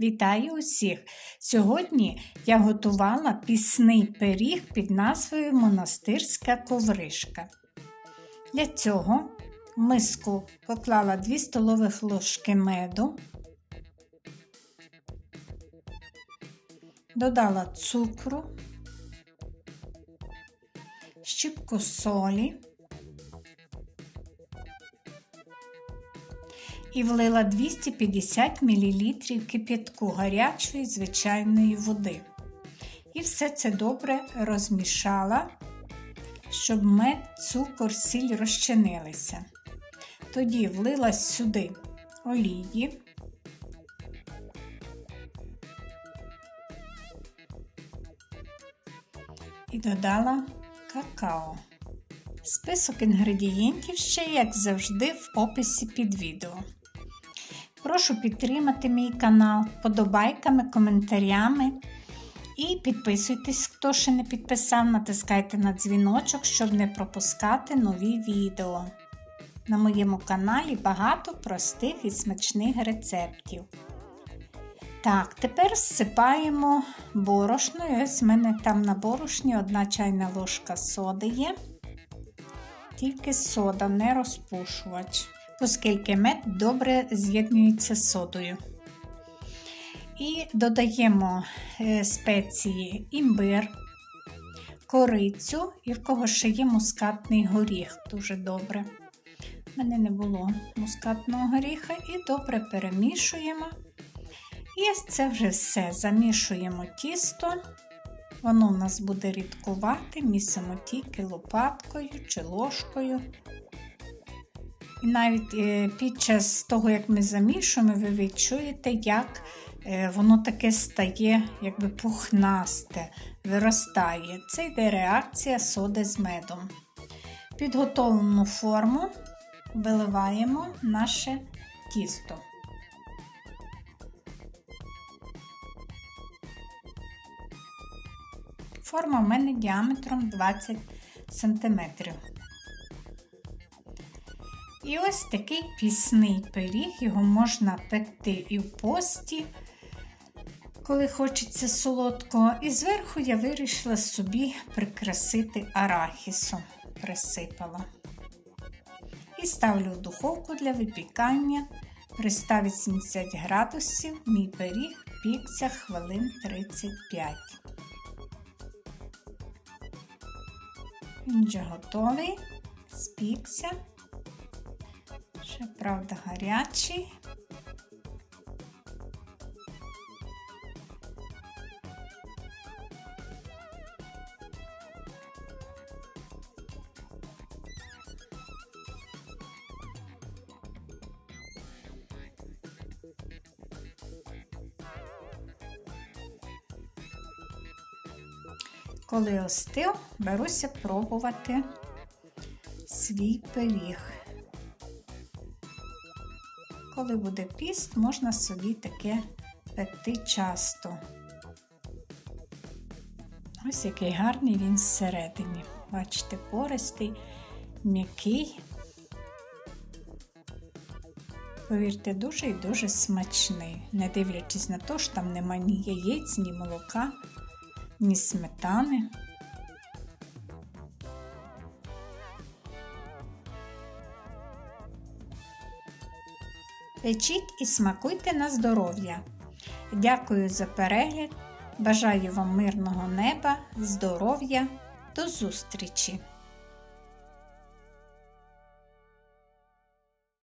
Вітаю усіх! Сьогодні я готувала пісний пиріг під назвою Монастирська ковришка. Для цього в миску поклала 2 столових ложки меду, додала цукру, щіпку солі. І влила 250 мл кип'ятку гарячої звичайної води. І все це добре розмішала, щоб мед, цукор, сіль розчинилися. Тоді влила сюди олії. І додала какао. Список інгредієнтів ще, як завжди, в описі під відео. Прошу підтримати мій канал подобайками, коментарями. І підписуйтесь, хто ще не підписав, натискайте на дзвіночок, щоб не пропускати нові відео. На моєму каналі багато простих і смачних рецептів. Так, тепер всипаємо борошно. Ось в мене там на борошні одна чайна ложка соди є. Тільки сода, не розпушувач оскільки мед добре з'єднується з содою. І додаємо е, спеції імбир, корицю і в кого ще є мускатний горіх дуже добре. У мене не було мускатного горіха, і добре перемішуємо. І це вже все. Замішуємо тісто. Воно у нас буде рідкувати, місимо тільки лопаткою чи ложкою. І навіть е, під час того, як ми замішуємо, ви відчуєте, як е, воно таке стає, якби пухнасте, виростає. Це йде реакція соди з медом. Підготовлену форму виливаємо наше тісто. Форма в мене діаметром 20 см. І ось такий пісний пиріг, його можна пекти і в пості, коли хочеться солодкого. І зверху я вирішила собі прикрасити арахісом, присипала. І ставлю в духовку для випікання при 180 градусів мій пиріг пікся хвилин 35. Він вже готовий, спікся. Ще, правда, гарячий. Коли остив, беруся пробувати свій пиріг. Коли буде піст, можна собі таке пекти часто. Ось який гарний він всередині. Бачите, пористий, м'який. Повірте, дуже і дуже смачний, не дивлячись на те, що там нема ні яєць, ні молока, ні сметани. Печіть і смакуйте на здоров'я. Дякую за перегляд. Бажаю вам мирного неба, здоров'я. До зустрічі!